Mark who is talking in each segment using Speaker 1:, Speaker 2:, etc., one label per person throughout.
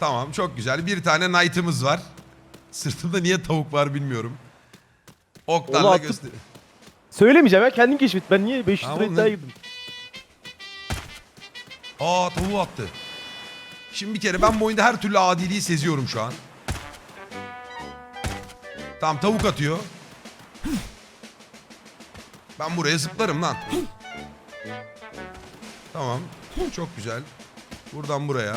Speaker 1: Tamam çok güzel. Bir tane knight'ımız var. Sırtımda niye tavuk var bilmiyorum.
Speaker 2: Onu
Speaker 1: Oklarla
Speaker 2: attım.
Speaker 1: göster.
Speaker 2: Söylemeyeceğim ya kendim keşfet. Ben niye 500
Speaker 1: Tamam
Speaker 2: lira iddiaya girdim?
Speaker 1: Aa tavuğu attı. Şimdi bir kere ben bu oyunda her türlü adiliği seziyorum şu an. Tamam tavuk atıyor. Ben buraya zıplarım lan. Tamam. Çok güzel. Buradan buraya.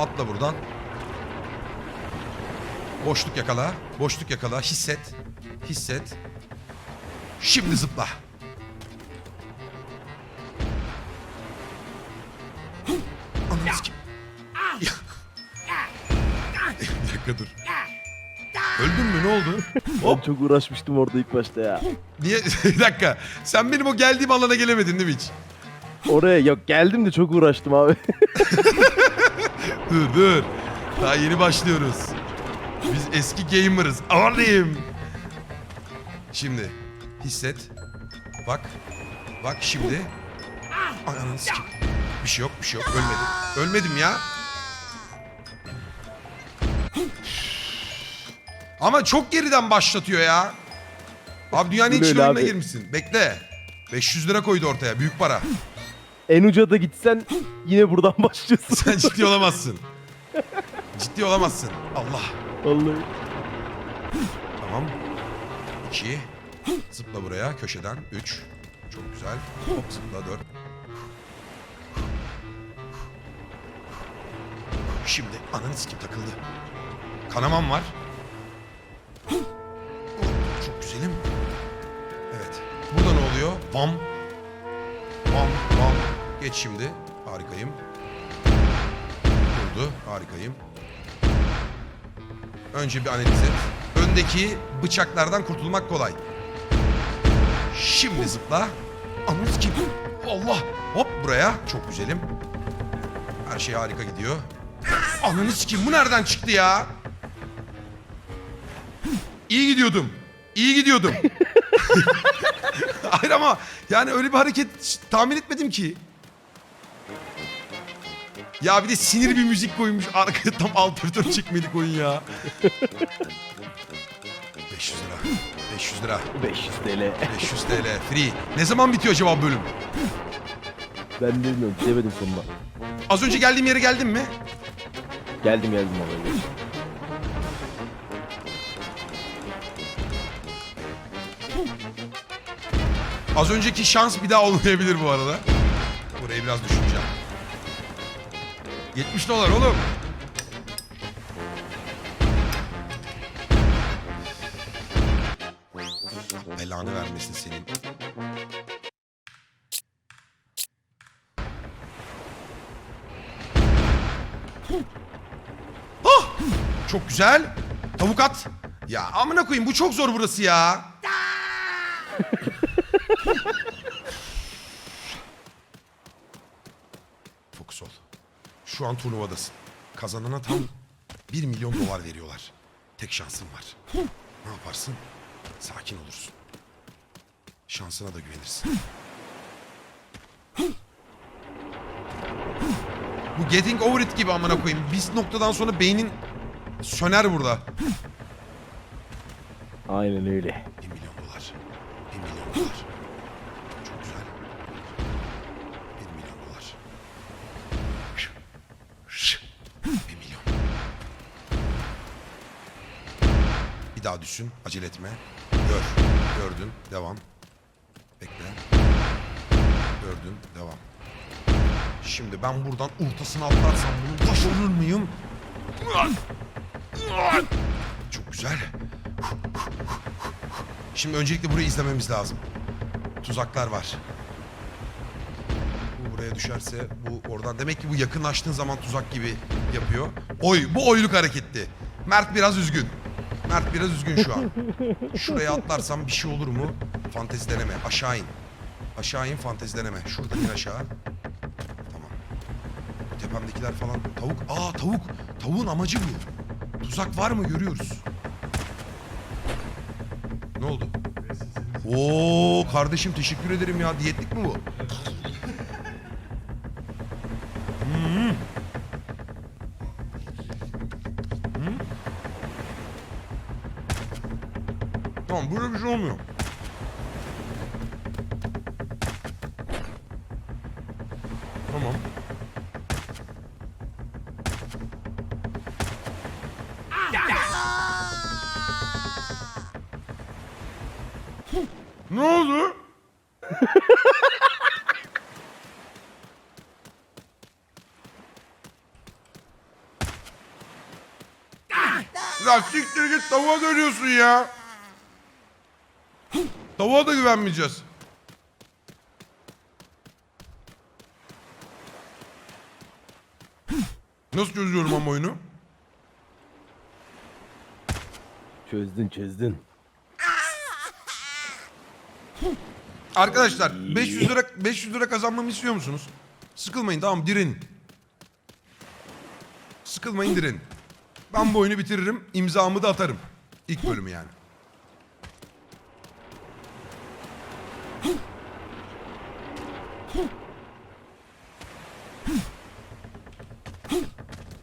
Speaker 1: Atla buradan. Boşluk yakala. Boşluk yakala. Hisset. Hisset. Şimdi zıpla. Ananı sikeyim. Bir dakika dur. Öldün mü ne oldu?
Speaker 2: Ben çok uğraşmıştım orada ilk başta ya.
Speaker 1: Niye? bir dakika. Sen benim o geldiğim alana gelemedin değil mi hiç?
Speaker 2: Oraya yok geldim de çok uğraştım abi.
Speaker 1: Dur dur. Daha yeni başlıyoruz. Biz eski gamer'ız. Alayım. Şimdi hisset. Bak. Bak şimdi. Ananı sikeyim. Bir şey yok bir şey yok. Ölmedim. Ölmedim ya. Ama çok geriden başlatıyor ya. Abi dünyanın oyununa
Speaker 2: abi.
Speaker 1: girmişsin. Bekle. 500 lira koydu ortaya. Büyük para.
Speaker 2: En uca da gitsen yine buradan başlıyorsun.
Speaker 1: Sen ciddi olamazsın. Ciddi olamazsın. Allah.
Speaker 2: Vallahi.
Speaker 1: Tamam. 2. Zıpla buraya köşeden. 3. Çok güzel. Hop zıpla 4. Şimdi ananı sikim takıldı. Kanamam var. Çok güzelim. Evet. Burada ne oluyor? Bam. Bam bam. Geç şimdi. Harikayım. Durdu. Harikayım. Önce bir analiz et. Öndeki bıçaklardan kurtulmak kolay. Şimdi zıpla. Anladın kim? Allah. Hop buraya. Çok güzelim. Her şey harika gidiyor. Ananı sikeyim bu nereden çıktı ya? İyi gidiyordum. İyi gidiyordum. Hayır ama yani öyle bir hareket tahmin etmedim ki. Ya bir de sinir bir müzik koymuş. Arkaya tam F4 çekmedik oyun ya. 500 lira. 500 lira.
Speaker 2: 500 TL.
Speaker 1: 500 TL. Free. Ne zaman bitiyor acaba bölüm?
Speaker 2: Ben bilmiyorum gidemedim sonuna.
Speaker 1: Az önce geldiğim yere geldim mi?
Speaker 2: Geldim geldim abi.
Speaker 1: Az önceki şans bir daha olmayabilir bu arada. Burayı biraz düşüneceğim. 70 dolar oğlum. Belanı vermesin senin. Çok güzel. Tavuk at. Ya amına koyayım bu çok zor burası ya. Fokus ol. Şu an turnuvadasın. Kazanana tam 1 milyon dolar veriyorlar. Tek şansın var. Ne yaparsın? Sakin olursun. Şansına da güvenirsin. Bu getting over it gibi amına koyayım. Biz noktadan sonra beynin söner burada.
Speaker 2: Aynen öyle.
Speaker 1: Daha düşün. Acele etme. Gör. Gördün. Devam. Bekle. Gördün. Devam. Şimdi ben buradan ortasına atlarsam bunun taş olur muyum? Çok güzel. Şimdi öncelikle burayı izlememiz lazım. Tuzaklar var. Bu buraya düşerse bu oradan demek ki bu yakınlaştığın zaman tuzak gibi yapıyor. Oy bu oyluk hareketti. Mert biraz üzgün. Mert biraz üzgün şu an. Şuraya atlarsam bir şey olur mu? Fantezi deneme. Aşağı in. Aşağı in fantezi deneme. Şuradan in aşağı. Tamam. Tepemdekiler falan. Tavuk. Aa tavuk. Tavuğun amacı bu. Tuzak var mı görüyoruz. Ne oldu? Oo kardeşim teşekkür ederim ya. Diyetlik mi bu? Ne oldu? Ya siktir git tavuğa dönüyorsun ya. Tavuğa da güvenmeyeceğiz. Nasıl çözüyorum ama oyunu?
Speaker 2: Çözdün çözdün.
Speaker 1: Arkadaşlar 500 lira 500 lira kazanmamı istiyor musunuz? Sıkılmayın tamam direnin. Sıkılmayın direnin. Ben bu oyunu bitiririm, imzamı da atarım. İlk bölümü yani.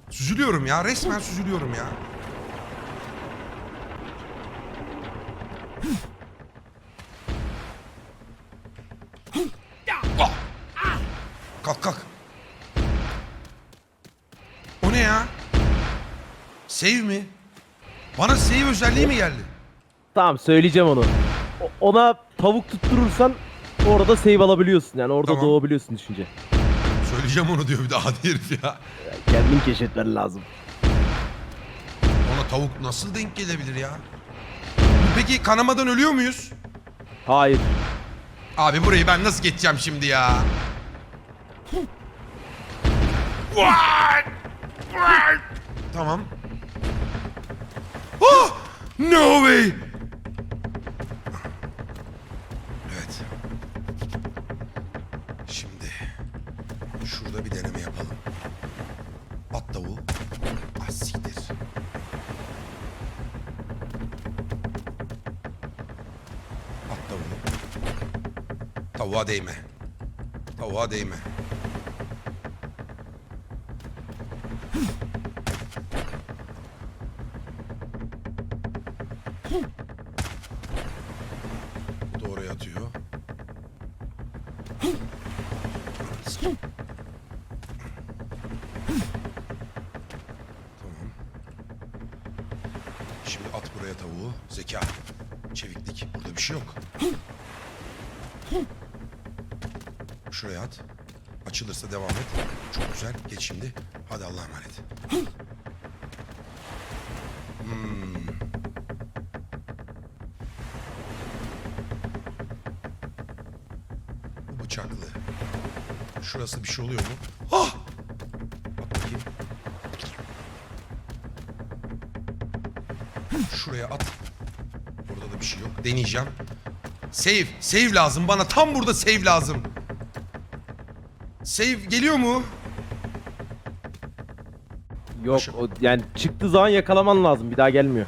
Speaker 1: Süzülüyorum ya, resmen süzülüyorum ya. Kalk kalk. O ne ya? Save mi? Bana save özelliği mi geldi?
Speaker 2: Tamam söyleyeceğim onu. O- Ona tavuk tutturursan orada save alabiliyorsun. Yani orada
Speaker 1: Tamam.
Speaker 2: doğabiliyorsun düşünce.
Speaker 1: Söyleyeceğim onu diyor bir daha hadi herif ya.
Speaker 2: Kendin keşfetmen lazım.
Speaker 1: Ona tavuk nasıl denk gelebilir ya? Peki kanamadan ölüyor muyuz?
Speaker 2: Hayır.
Speaker 1: Abi burayı ben nasıl geçeceğim şimdi ya? Tamam. Oh! No way! Evet. Şimdi şurada bir deneme yapalım. At tavuğu. Ah siktir. At tavuğu. Tavuğa değme. Tavuğa değme. Tamam. Şimdi at buraya tavuğu. Zeka. Çeviklik. Burada bir şey yok. Şuraya at. Açılırsa devam et. Çok güzel. Geç şimdi. Hadi Allah'a emanet. Şurası bir şey oluyor mu? Ah! At bakayım. Şuraya at. Burada da bir şey yok. Deneyeceğim. Save. Save lazım bana. Tam burada save lazım. Save geliyor mu?
Speaker 2: Yok
Speaker 1: Aşağı-
Speaker 2: o yani çıktığı zaman yakalaman lazım. Bir daha gelmiyor.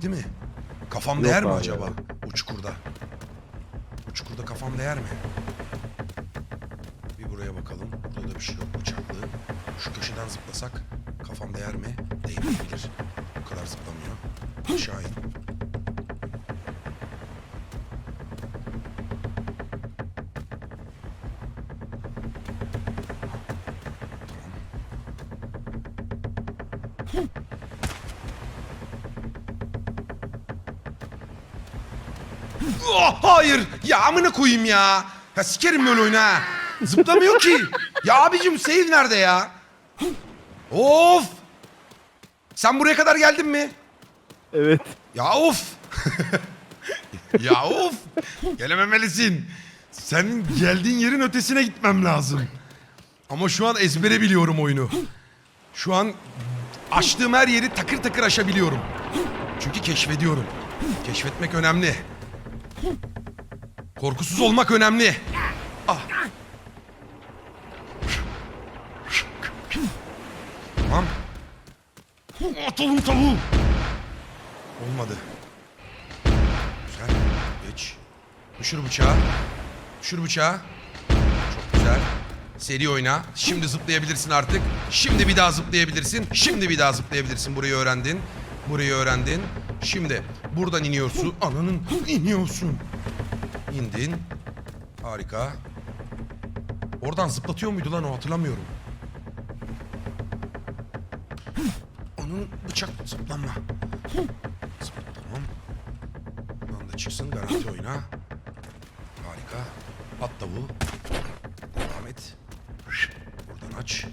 Speaker 1: Yok değil mi? Kafam
Speaker 2: Yok
Speaker 1: değer mi acaba?
Speaker 2: yok.
Speaker 1: Bu çukurda. Bu çukurda kafam değer mi? Bir buraya bakalım. Burada da bir şey yok. Bıçaklı. Şu köşeden zıplasak kafam değer mi? Değmeyebilir. Bu kadar zıplamıyor. Aşağı in. Oh, hayır. Ya amına koyayım ya. Ya sikerim böyle oyunu ha. Zıplamıyor ki. Ya abicim save nerede ya? Of. Sen buraya kadar geldin mi?
Speaker 2: Evet.
Speaker 1: Ya of. ya of. Gelememelisin. Senin geldiğin yerin ötesine gitmem lazım. Ama şu an ezbere biliyorum oyunu. Şu an açtığım her yeri takır takır aşabiliyorum. Çünkü keşfediyorum. Keşfetmek önemli. Korkusuz olmak önemli. Ah. Tamam. Atalım tavuğu. Olmadı. Güzel. Geç. Düşür bıçağı. Düşür bıçağı. Çok güzel. Seri oyna. Şimdi zıplayabilirsin artık. Şimdi bir daha zıplayabilirsin. Şimdi bir daha zıplayabilirsin. Burayı öğrendin. Burayı öğrendin. Şimdi buradan iniyorsun. Ananın iniyorsun. İndin. Harika. Oradan zıplatıyor muydu lan o hatırlamıyorum. Onun bıçak zıplanma. Zıpla, tamam. Buradan da çıksın garanti oyna. Harika. At tavuğu. Devam et. Buradan aç.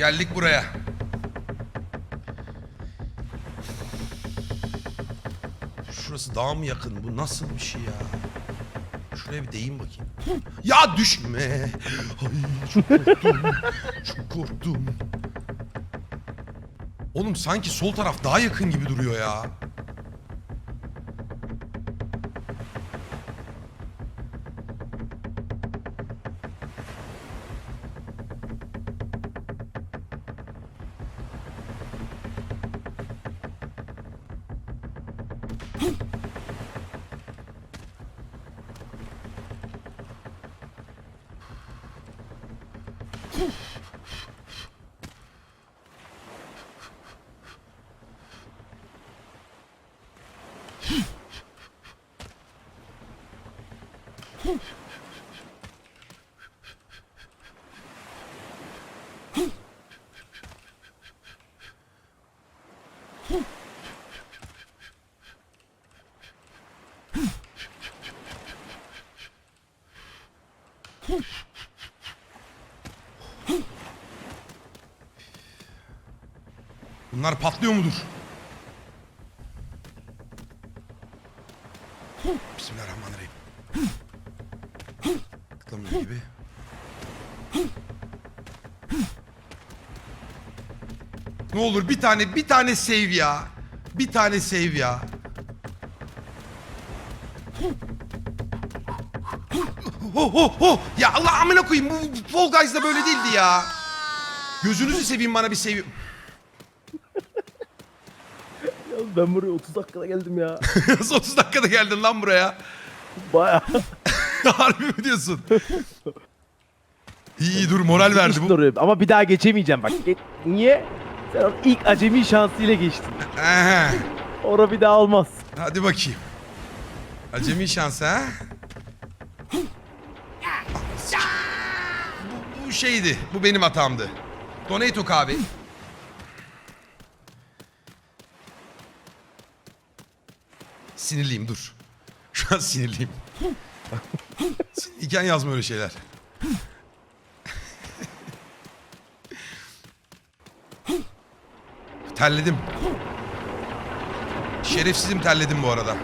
Speaker 1: Geldik buraya. Şurası daha mı yakın? Bu nasıl bir şey ya? Şuraya bir değeyim bakayım. Ya düşme. Ay çok korktum. çok korktum. Oğlum sanki sol taraf daha yakın gibi duruyor ya. Huh? Bunlar patlıyor mudur? Bismillahirrahmanirrahim. Tıklamıyor gibi. Ne olur bir tane bir tane save ya. Bir tane save ya. Ho ho ho. Ya Allah amına koyayım bu Fall Guys'da böyle değildi ya. Gözünüzü seveyim bana bir save.
Speaker 2: Ben buraya 30 dakikada geldim ya.
Speaker 1: Nasıl 30 dakikada geldin lan buraya?
Speaker 2: Baya.
Speaker 1: Harbi mi diyorsun? İyi iyi dur moral verdi bu.
Speaker 2: Ama bir daha geçemeyeceğim bak. Ge- Niye? Sen onun ilk acemi şansıyla geçtin.
Speaker 1: Ehe.
Speaker 2: Ora bir daha olmaz.
Speaker 1: Hadi bakayım. Acemi şans ha? Bu, bu şeydi. Bu benim hatamdı. Donato kahve. Sinirliyim dur. Şu an sinirliyim. Sinirliyken yazma öyle şeyler. Terledim. Şerefsizim terledim bu arada.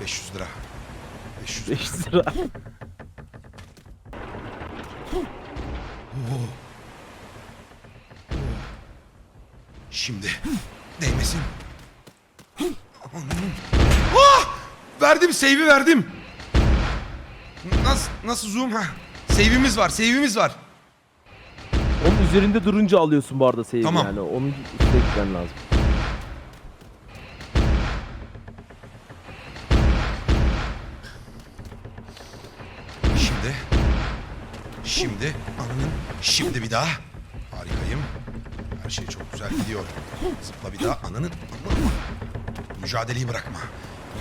Speaker 1: 500 lira. 500 lira.
Speaker 2: 500 lira.
Speaker 1: Şimdi. Değmesin. Ah! Verdim save'i verdim. Nasıl nasıl zoom ha? Save'imiz var, save'imiz var.
Speaker 2: Onun üzerinde durunca alıyorsun bu arada save'i
Speaker 1: Tamam.
Speaker 2: yani. Onun üstüne gitmen lazım.
Speaker 1: Şimdi. Şimdi. Ananın. Şimdi bir daha. Harikayım. Her şey çok güzel gidiyor. Zıpla bir daha. Ananın. Ananın. Mücadeleyi bırakma.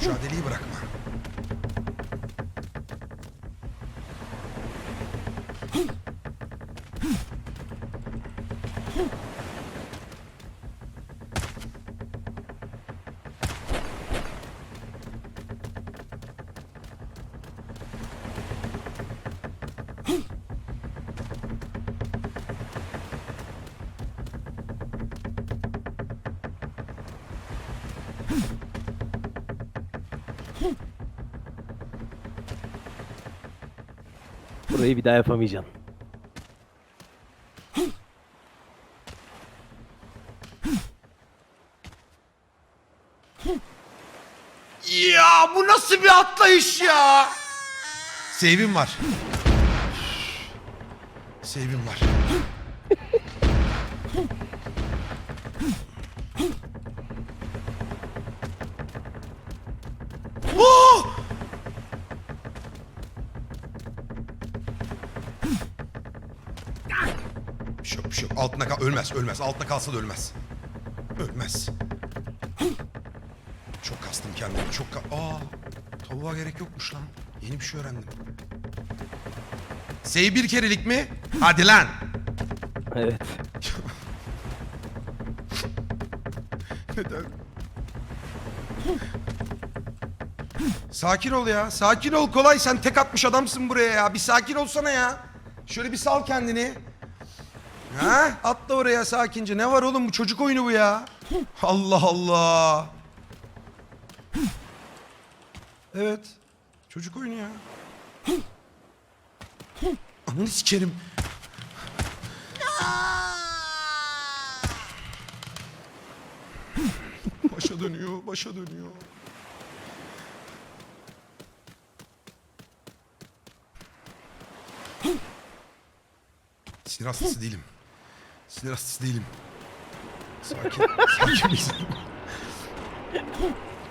Speaker 1: Mücadeleyi bırakma.
Speaker 2: Burayı bir daha yapamayacağım.
Speaker 1: Ya bu nasıl bir atlayış ya? Save'im var. Save'im var. Ölmez, ölmez. Altına kalsa da ölmez. Ölmez. Çok kastım kendimi. Çok ka Aa, tavuğa gerek yokmuş lan. Yeni bir şey öğrendim. Sey bir kerelik mi? Hadi lan.
Speaker 2: Evet.
Speaker 1: Neden? Sakin ol ya. Sakin ol kolay. Sen tek atmış adamsın buraya ya. Bir sakin olsana ya. Şöyle bir sal kendini. Ha? Atla oraya sakince. Ne var oğlum bu çocuk oyunu bu ya. Allah Allah. Evet. Çocuk oyunu ya. Ananı sikerim. Başa dönüyor, başa dönüyor. Sinir hastası değilim. Sinir hastası değilim. Sakin, sakin misin?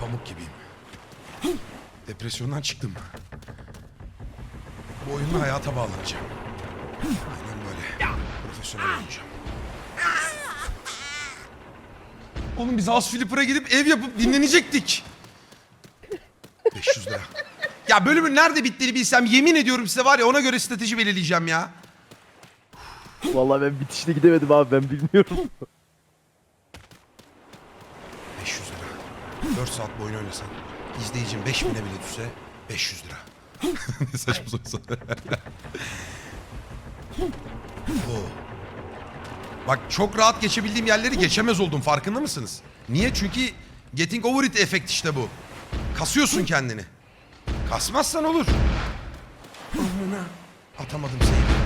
Speaker 1: Pamuk gibiyim. Depresyondan çıktım. Bu oyunla hayata bağlanacağım. Aynen böyle. Profesyonel olacağım. Oğlum biz House Flipper'a gidip ev yapıp dinlenecektik. 500 lira. Ya bölümün nerede bittiğini bilsem yemin ediyorum size var ya ona göre strateji belirleyeceğim ya.
Speaker 2: Vallahi ben bitişte gidemedim abi ben bilmiyorum.
Speaker 1: 500 lira. 4 saat boyunca oynasan. İzleyicim 5000'e bile düşse 500 lira. ne saçma soru Oo. Bak çok rahat geçebildiğim yerleri geçemez oldum farkında mısınız? Niye? Çünkü getting over it efekt işte bu. Kasıyorsun kendini. Kasmazsan olur. Atamadım seni.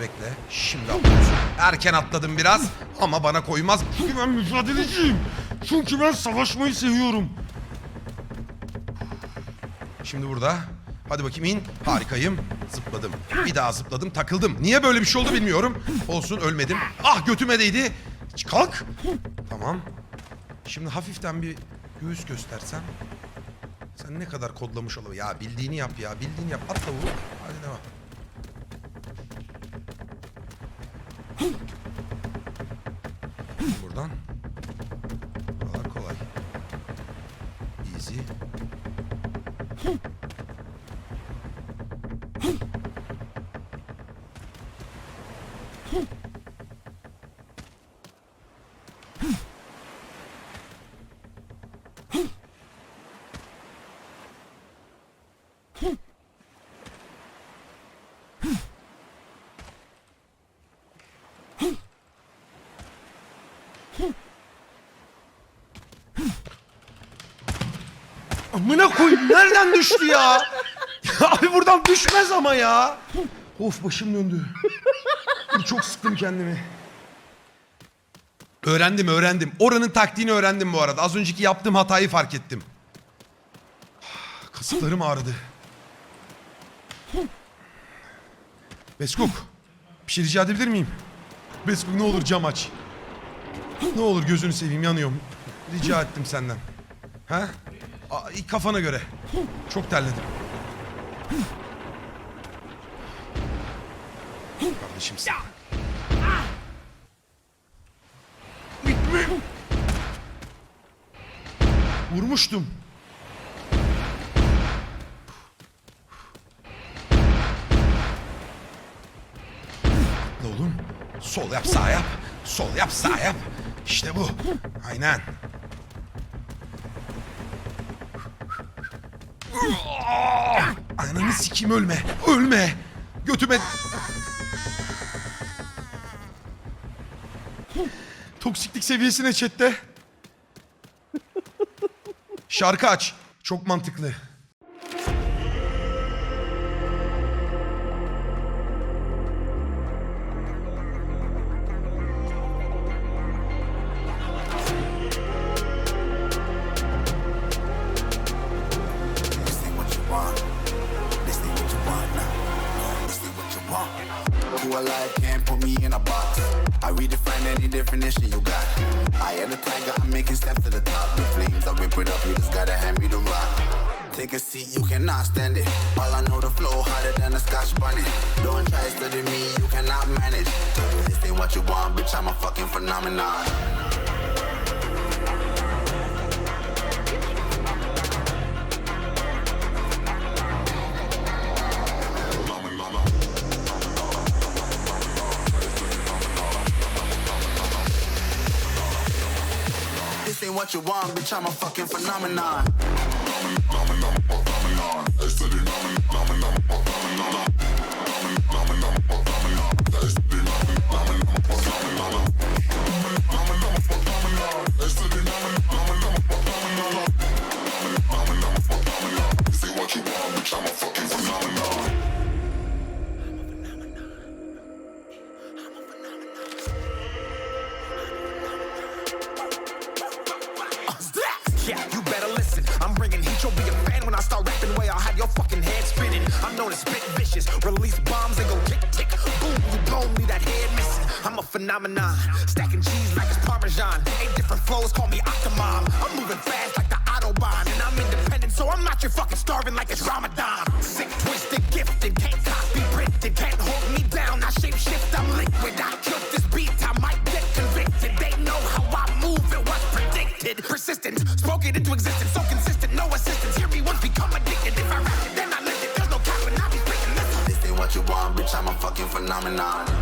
Speaker 1: Bekle. Şimdi atlıyorsun. Erken atladım biraz ama bana koymaz. Çünkü ben mücadeleciyim. Çünkü ben savaşmayı seviyorum. Şimdi burada. Hadi bakayım in. Harikayım. Zıpladım. Bir daha zıpladım. Takıldım. Niye böyle bir şey oldu bilmiyorum. Olsun ölmedim. Ah götüme değdi. Kalk. Tamam. Şimdi hafiften bir göğüs göstersem. Sen ne kadar kodlamış olabilir? Ya bildiğini yap ya. Bildiğini yap. Atla vur. Hadi devam. Amına koyayım nereden düştü ya? Abi buradan düşmez ama ya. Of başım döndü. Çok sıktım kendimi. Öğrendim öğrendim. Oranın taktiğini öğrendim bu arada. Az önceki yaptığım hatayı fark ettim. Kasıklarım ağrıdı. Beskuk. Bir şey rica edebilir miyim? Beskuk ne olur cam aç. Ne olur gözünü seveyim yanıyorum. Rica ettim senden. Ha? Aa, kafana göre. Çok terledim. Kardeşim sen. Vurmuştum. Ne oğlum? Sol yap sağ yap. Sol yap sağ yap. İşte bu. Aynen. Ananı sikeyim ölme. Ölme. Götüme... Toksiklik seviyesine chatte. Şarkı aç. Çok mantıklı.
Speaker 3: Who alive can't put me in a box. I redefine any definition you got. I am the tiger, I'm making steps to the top. The flames, I whip it up, you just gotta hand me the rock. Take a seat, you cannot stand it. All I know, the flow harder than a scotch bunny. Don't try to study me, you cannot manage. This ain't what you want, bitch, I'm a fucking phenomenon. What you want, bitch, I'm a fucking phenomenon.
Speaker 4: It into existence. So consistent, no assistance. Hear me once become addicted. If I rap it, then I live it. There's no cap and I be spitting this.
Speaker 3: This ain't what you want, bitch, I'm a fucking phenomenon.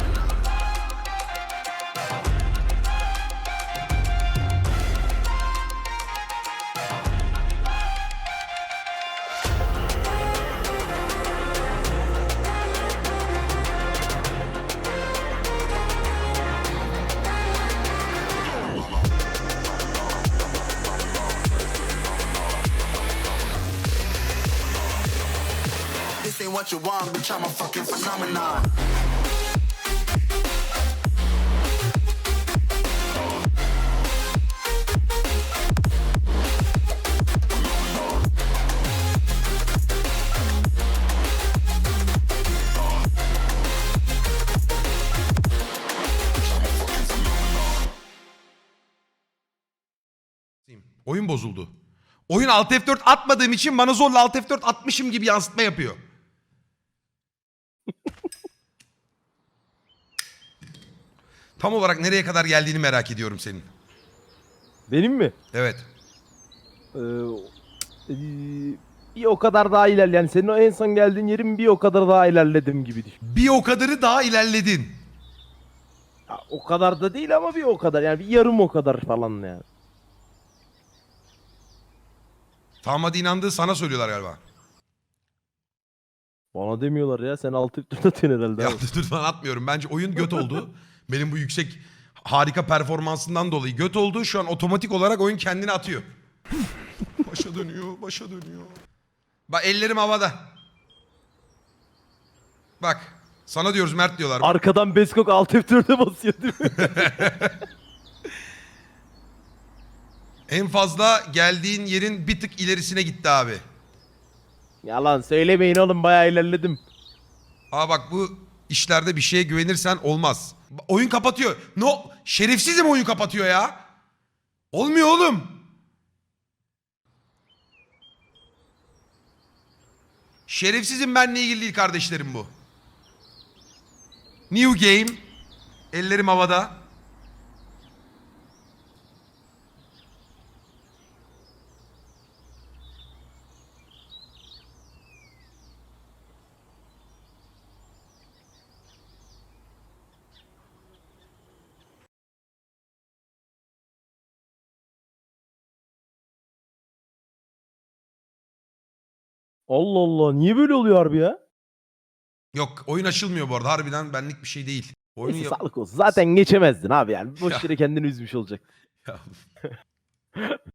Speaker 3: Want, bitch, I'm a fucking phenomenon.
Speaker 1: Oyun bozuldu. Oyun Alt F4 atmadığım için bana zorla Alt F4 atmışım gibi yansıtma yapıyor. Tam olarak nereye kadar geldiğini merak ediyorum senin.
Speaker 2: Benim mi?
Speaker 1: Evet.
Speaker 2: Ee, e, bir o kadar daha ilerle. Yani senin o en son geldiğin yerin bir o kadar daha ilerledim gibi düşün.
Speaker 1: Bir o kadarı daha ilerledin.
Speaker 2: Ya, o kadar da değil ama bir o kadar. Yani bir yarım o kadar falan yani.
Speaker 1: Tamam hadi inandığı sana söylüyorlar galiba.
Speaker 2: Bana demiyorlar ya. Sen altı üstüne atıyorsun herhalde.
Speaker 1: Ya
Speaker 2: abi.
Speaker 1: dur falan atmıyorum. Bence oyun göt oldu. Benim bu yüksek harika performansından dolayı göt oldu. Şu an otomatik olarak oyun kendini atıyor. başa dönüyor, başa dönüyor. Bak ellerim havada. Bak sana diyoruz Mert diyorlar.
Speaker 2: Arkadan Beskok alt F4'e basıyor değil mi?
Speaker 1: En fazla geldiğin yerin bir tık ilerisine gitti abi.
Speaker 2: Yalan söylemeyin oğlum bayağı ilerledim.
Speaker 1: Aa bak bu işlerde bir şeye güvenirsen olmaz. Oyun kapatıyor. No, şerefsizim oyun kapatıyor ya. Olmuyor oğlum. Şerefsizim benle ilgili değil kardeşlerim bu. New game. Ellerim havada.
Speaker 2: Allah Allah niye böyle oluyor harbi ya?
Speaker 1: Yok oyun açılmıyor bu arada. Harbiden benlik bir şey değil. Oyunu
Speaker 2: Neyse
Speaker 1: yap-
Speaker 2: sağlık olsun. Zaten geçemezdin abi yani. Boş yere kendini üzmüş olacak.
Speaker 1: Ya.